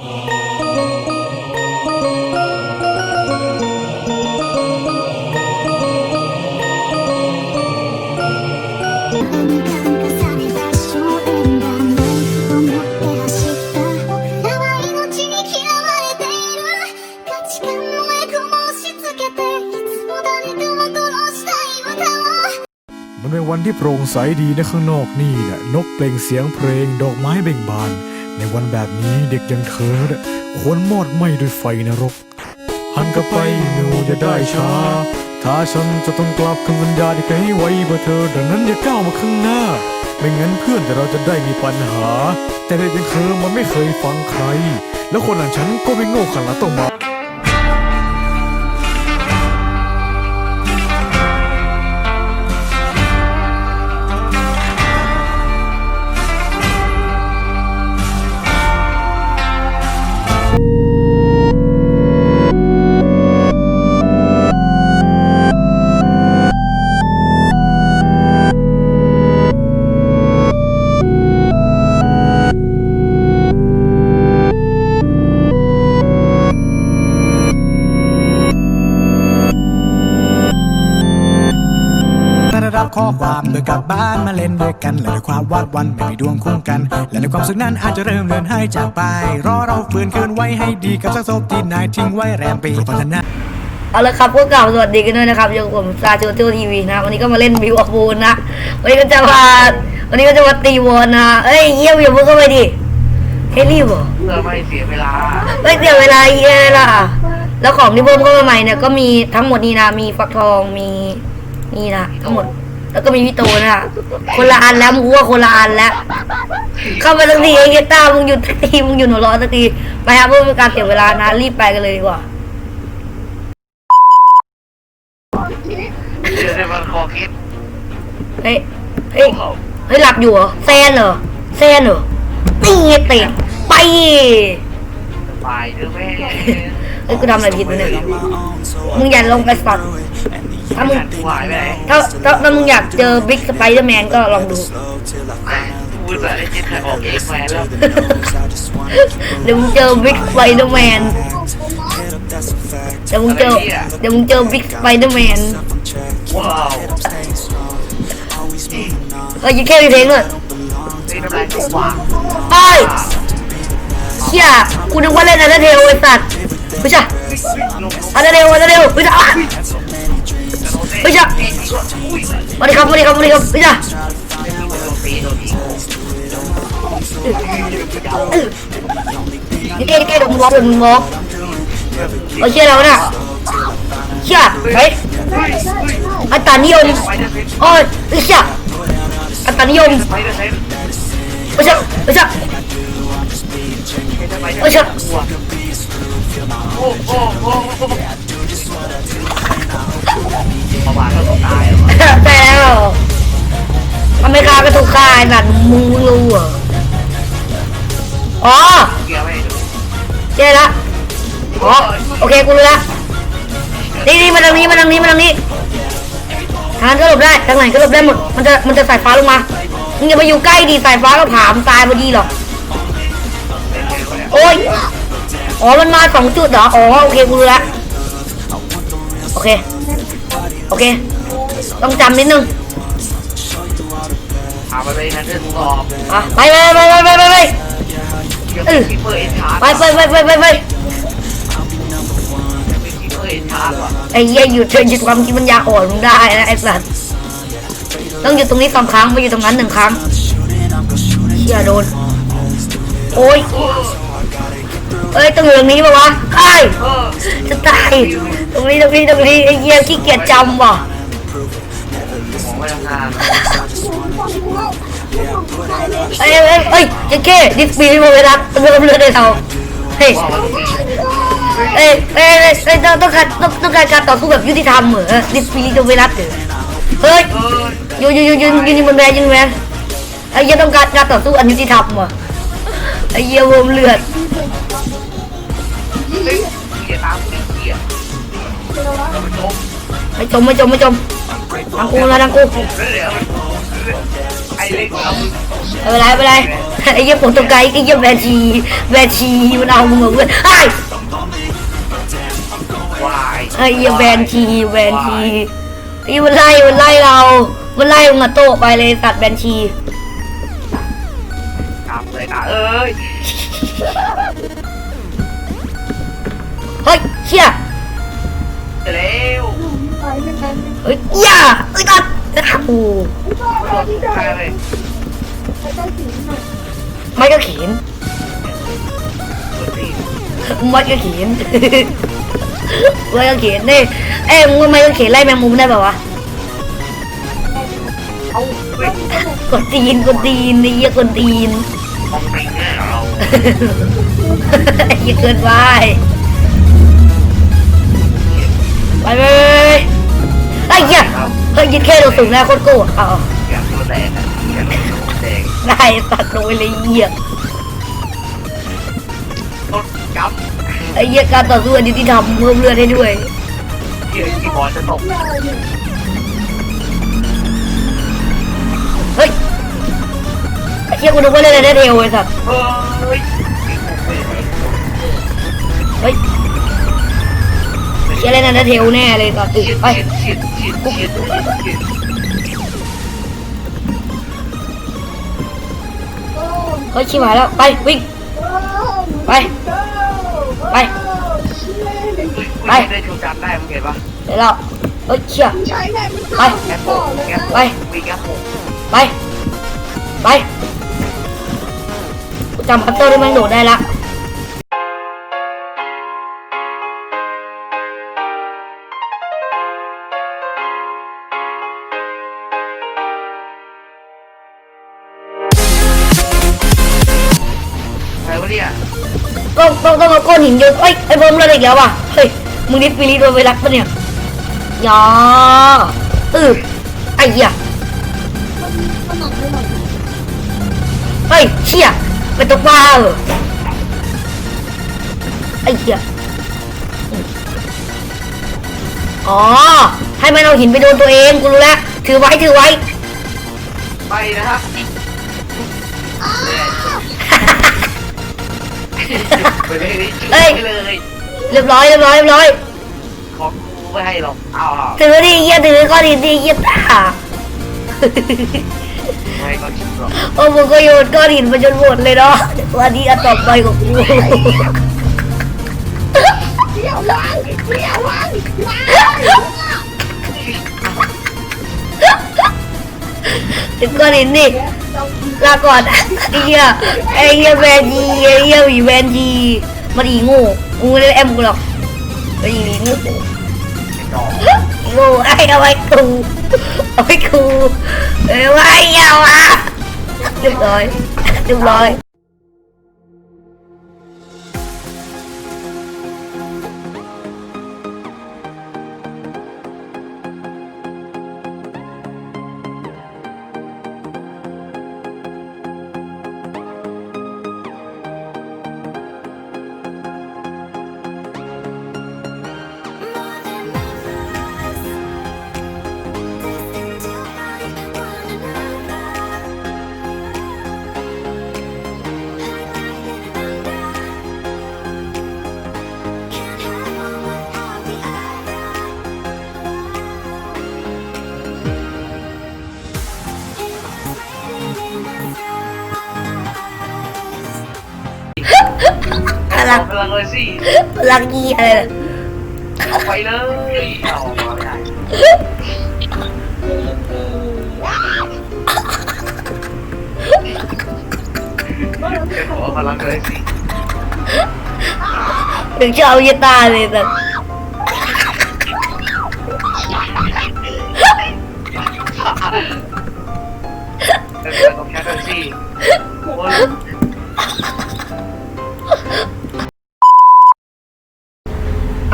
มันเป็นวันที่โปร่งใสดีนะข้างนอกนี่แหละนกเปล่งเสียงเพลงดอกไม้เบ่งบาน ในวันแบบนี้เด็กอย่างเธอน่ะควรมอดไหมด้วยไฟนรก หันกลับไปหนูจะได้ช้า ถ้าฉันจะต้องกลับคำสัญญาที่เคยให้ไว้เพื่อเธอ ดังนั้นอย่าก้าวมาข้างหน้า ไม่งั้นเพื่อนแต่เราจะได้มีปัญหา แต่เด็กอย่างเธอมันไม่เคยฟังใคร แล้วคนอย่างฉันก็ไม่โง่ขนาดต้องมา มาเล่นด้วยกันและด้วยความวาดวันไม่มีดวงคู่กัน และในความสุขนั้นอาจจะเริ่มเลือนหายจากไป รอเราฟื้นคืนไว้ให้ดีกับสักศพที่นายทิ้งไว้แรมปีพัฒนาเอาละครับพวกเก่าสวัสดีกันด้วยนะครับอยู่กับผมซาโจโจทีวีนะวันนี้ก็มาเล่นวิวออฟบูนนะวันนี้ก็จะมาวันนี้ก็จะมาตีวอนนะเอ้ยเยี่ยมอย่าพูดเข้าไปดิให้รีบเหรอเพื่อไม่เสียเวลาไม่เสียเวลาเยี่ยล่ะแล้วของที่เพิ่มเข้ามาใหม่เนี่ยก็มีทั้งหมดนี่นะมีฟักทองมีนี่นะทั้งหมด แล้วก็มีพี่โตนะ คนละอันแล้วมึงว่าคนละอันแล้ว เข้ามาสักทีไอ้เกยต้ามึงหยุดสักทีมึงหยุดหัวเร้อนสักทีไปครับเพื่อเป็นการเสียเวลานะ รีบไปกันเลยดีกว่าเชื่อได้มันคอคิดเฮ้ยเฮ้ยเฮ้ยหลับอยู่เหรอแซนเหรอแซนเหรอนี่ไงเตะไปตายเด้อแม่เฮ้ยกูทำอะไรผิดวะเนี่ยมึงอย่าลงไปสัตว์ ถ้ามึงกูหายไปไหนถ้าถ้าถ้ามึงอยากเจอบิ๊กสไปเดอร์แมนก็ลองดูกูจะได้จิตออกเอกแมนแล้วเดี๋ยวมึงเจอบิ๊กสไปเดอร์แมนเดี๋ยวมึงเจอเดี๋ยวมึงเจอบิ๊กสไปเดอร์แมนว้าวเฮ้ยยังแค่มีเพลงเลยนี่ทำไรกูวางไอ้ยเชี่ยกูนึกว่าเล่นอันเดอร์เทลไอ้สัตว์ไม่ใช่อันเดอร์เทลอันเดอร์เทลไม่ใช่ อะไม่ใช่สวัสดีครับสวัสดีครับสวัสดีครับไม่ใช่นี่แกนี่แกเดี๋ยวมึงร้องเดี๋ยวมึงร้องเอเชื่อแล้วนะเชื่อเฮ้ยอัตตานิยมโอ้ยเชื่ออัตตานิยมไปเดอร์เซนไม่เชื่อไม่เชื่อไปไม่เชื่อโอ้โอ้โอ้ ประมาณก็ต้องตายแต่แล้วอเมริกาก็ถูกฆ่าไอ้สัตว์มึงรู้เหรออ๋อเกียร์ไม่ดูเจ๊ละอ๋อโอเคกูรู้ละนี่นี่มาทางนี้มาทางนี้มาทางนี้ทางนั้นก็หลบได้ทางไหนก็หลบได้หมดมันจะมันจะสายฟ้าลงมามึงอย่ามาอยู่ใกล้ดิสายฟ้าก็ผามตายพอดีหรอกโอ้ยอ๋อมันมาสองจุดเหรออ๋อโอเคกูรู้ละโอเค โอเค ต้องจำนิดนึงถามไปไปนั่นเรื่องตอบอะไปไปไปไปไปไปไปเกี่ยวกับคีเปอร์เอ็นชาร์ไปไปไปไปไปไปเป็นคีเปอร์เอ็นชาร์ว่ะไอ้เหี้ยหยุดเถอะหยุดความคิดมันยาอ่อนมึงได้นะไอ้สัตว์ต้องหยุดตรงนี้สองครั้งไม่หยุดตรงนั้นหนึ่งครั้งเชี่ยโดนโอ้ย เอ้ยต้องอยู่ตรงนี้ปะวะไอ้ยจะตายตรงนี้ตรงนี้ตรงนี้ไอ้เหี้ยขี้เกียจจำว่ะมองไปทางงานเอ้ยเอ้ยเอ้ยเจ๊เก้ดิสปีโมเวลัสเริ่มเลือดในเราเฮ้ยว่าเอ้ยเอ้ยเอ้ยเอ้ยต้องต้องการต้องต้องการการต่อสู้แบบยุติธรรมเหรอดิสปีโมเวลัสเหรอเฮ้ยเออยืนยืนยืนยืนยืนบนแบนยืนแบนไอ้เหี้ยต้องการการต่อสู้อันยุติธรรมว่ะ ไอ้เหี้ยวมเลือดเฮ้ยเกียร์ตามกูเกียร์แล้วมันจมไม่จมไม่จมไม่จมทางกูนะทางกูเดี๋ยวไอ้เล็กเอาไม่เป็นไรไม่เป็นไรไอ้เหี้ยผมตกใจไอ้เหี้ยแบนชีแบนชีมันเอามึงเหรอเพื่อนไอ้วายไอ้เหี้ยแบนชีแบนชีไอ้มันไล่มันไล่เรา มันไล่มึงอะโตะไปเลยตัดแบนชีกลับ เลยนะเอ้ยเฮ้ยเชี่ยเร็วเฮ้ยอย่าเอ้ยตัดโอ้ใครเลยไม่ก็เขียนตัวตีไม่ก็เขียนไม่ก็เขียนนี่เอ้ยมึงว่าไม่ก็เขียนไล่แมงมุมได้ป่าวะเอาเว้ยกดตีนกดตีนไอ้เหี้ยกดตีน มองตีเนี่ยเราอ้เหี้ยเกินไปไปไปไปไอ้เหี้ยเฮ้ยยิดแค่เราสูงแล้วโคตรโก้อะเอาอยากตัวแดงอะอยากตัวแดงได้ตัดลงไปเลยเหี้ยต้นกับไอ้เหี้ยการต่อสู้อันนี้ที่ทำเพิ่มเลือดให้ด้วยที่ที่บอลจะตกเฮ้ย เหี้ยกูนึกว่าเล่นอะไรได้เร็วไอ้สัสเฮ้ยเฮ้ยเชี่ยเล่นอะไรได้เร็วแน่เลยสัสชิดไปชิดชิดชิดชิดชิดเฮ้ยชิบหายแล้วไปวิ่งไปไปไปได้ชูจับได้มึงเห็นปะเดี๋ยวเราเฮ้ยเชี่ยไปแกโปกแกโปไปกมีแกโปกไปไปกู จำพัตเตอร์ที่มันโดดได้ละใครวะเนี่ยต้องต้องต้องเอาก้อนหินโยนเอ้ยไอ้บอมเราอีกแล้วว่ะเฮ้ยมึงนิดฟิลิโดนไปรักปะเนี่ยยาอือไอ้เหี้ย เฮ้ยเชี่ย เป็นตัวปลาเหรอไอ้เหี้ยอ๋อ ให้มันเอาหินไปโดนตัวเองกูรู้แล้ว ถือไว้ถือไว้ ไปนะครับไปเลยเอ้ย ไปเลยเรียบร้อยเรียบร้อยเรียบร้อย ของกูไม่ให้หรอกเอาเอาถือดิเหี้ยถือก้อนหินดิเหี้ยตา ไม่ให้ก็ชิมหรอกโอ้มึงก็โยนก้อนหินมาจนหมดเลยเนาะวันนี้อันต่อไปของกูถึงก้อนหินนี่ลาก่อนไอ้เหี้ยไอ้เหี้ยแวนจีไอ้เหี้ยหวีแวนจีมันอีโง่มึงไม่ได้แอมกูหรอกไอ้อีโง่ดอกอีโง่ไอ้เอาไว้กู เอาไว้กูเอา ลังพลังเลยสิพลังยีอะไรน่ะเอาไปเลยเอามาไม่ได้จะขอพลังเลยสิ ถึงจะเอาเยตาเลยแต่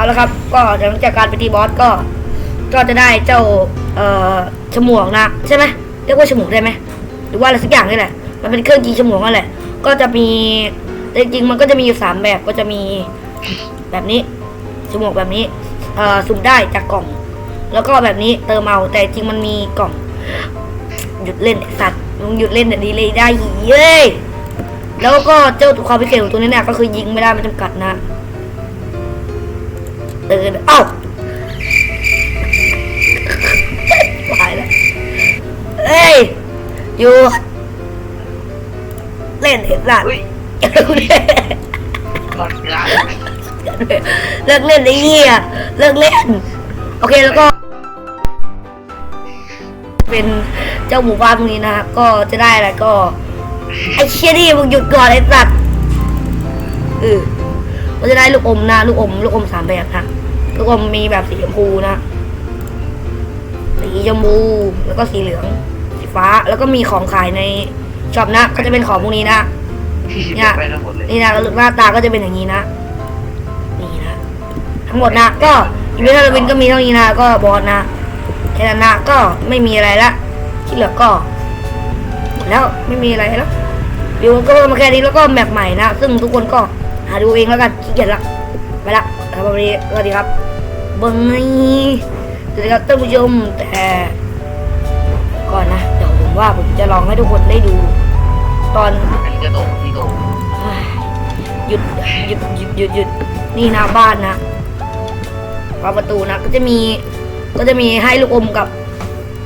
เอาละครับ ก็หลังจากการไปตีบอสก็ ก็จะได้เจ้าเอ่อฉมวกนะใช่ไหมเรียกว่าฉมวกได้ไหมหรือว่าอะไรสักอย่างนี่แหละ มันเป็นเครื่องยิงฉมวกนั่นแหละ ก็จะมีจริงๆมันก็จะมีอยู่สามแบบก็จะมีแบบนี้ฉมวกแบบนี้เอ่อสุ่มได้จากกล่อง แล้วก็แบบนี้เติมเอาแต่จริงมันมีกล่อง หยุดเล่นสัตว์มึงหยุดเล่นเดี๋ยวดีเลยได้เย้ยแล้วก็เจ้าความพิเศษของตัวนี้เนี่ยก็คือยิงไม่ได้ไม่จำกัดนะ ตือนเอ้าตายแล้วเอ้ย อยู่ เล่นไอ้สัตว์เฮ้ยอย่าเลิกเล่นหมดละเลิกเล่นไอ้เหี้ยเลิกเล่น โอเคแล้วก็ เป็นเจ้าหมู่บ้านพวกนี้นะก็จะได้อะไรก็ ไอ้เชี่ยนี่มึงหยุดก่อนไอ้สัตว์เออก็จะได้ลูกอมนะลูกอม ลูกอมสามแบบนะ ลูกอมมีแบบสีชมพูนะสีชมพูแล้วก็สีเหลืองสีฟ้าแล้วก็มีของขายในช็อปนะก็จะเป็นของพวกนี้นะเนี่ยไปทั้งหมดเลยนี่นะแล้วหน้าตาก็จะเป็นอย่างนี้นะนี่นะทั้งหมดนะก็อีเวนต์ฮาโลวีนก็มีเท่านี้นะก็บอสนะแค่นั้นนะก็ไม่มีอะไรละที่เหลือก็หมดแล้วไม่มีอะไรแล้ววิวก็มาแค่นี้แล้วก็แมปใหม่นะ ซึ่งทุกคนก็หาดูเองแล้วกันขี้เกียจละ ไปละครับวันนี้สวัสดีครับบิ้งนี่สวัสดีครับท่านผู้ชมแต่ก่อนนะเดี๋ยวผมว่าผมจะลองให้ทุกคนได้ดู ตอนอันนี้จะตกที่ตกหยุดหยุดหยุดหยุดหยุดนี่หน้าบ้านนะวางประตูนะก็จะมีก็จะมีให้ลูกอมกับ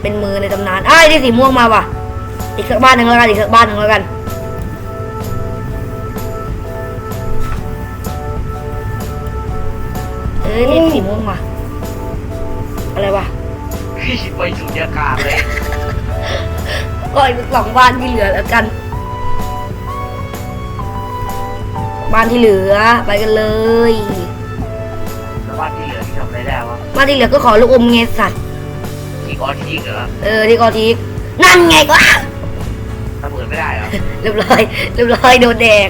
เป็นมือในตำนานอ้ายได้สีม่วงมาว่ะ อีกสักบ้านหนึ่งแล้วกันอีกสักบ้านหนึ่งแล้วกัน ยได้สีม่วงว่ะ อะไรวะพี่ไปสุญญากาศเลยก็อีกสองบ้านที่เหลือแล้วกัน บ้านที่เหลือไปกันเลยแล้วบ้านที่เหลือที่ทำอะไรได้วะบ้านที่เหลือก็ขอลูกอมเงสัตว์ที่ออทิกเหรอเออที่กอทิกนั่นไงก็ถ้าเปิดไม่ได้เหรอเรียบร้อยเรียบร้อยโดนแดก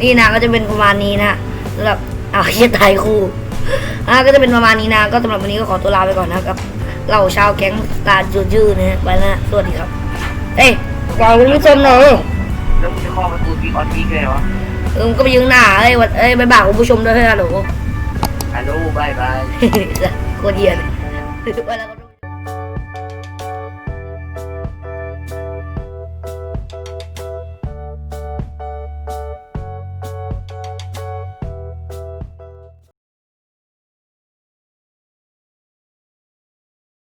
นี่นะก็จะเป็นประมาณนี้นะสำหรับอ้าวเฮียตายคู่ อะก็จะเป็นประมาณนี้นะ ก็สำหรับวันนี้ก็ขอตัวลาไปก่อนนะครับเราชาวแก๊งสตาร์จูจื้อนะฮะไปแล้วนะสวัสดีครับ เอ้ยฝากคุณผู้ชมหน่อยแล้วมึงจะเข้าประตูที่ออทิกเลยวะเออมึงก็ไปยืนหน้าเอ้ยวัดเอ้ยไปบ่ากคุณผู้ชมด้วยเฮ้ยฮัลโหลฮัลโหลบายบายโคตรเหี้ยเลยไปแล้ว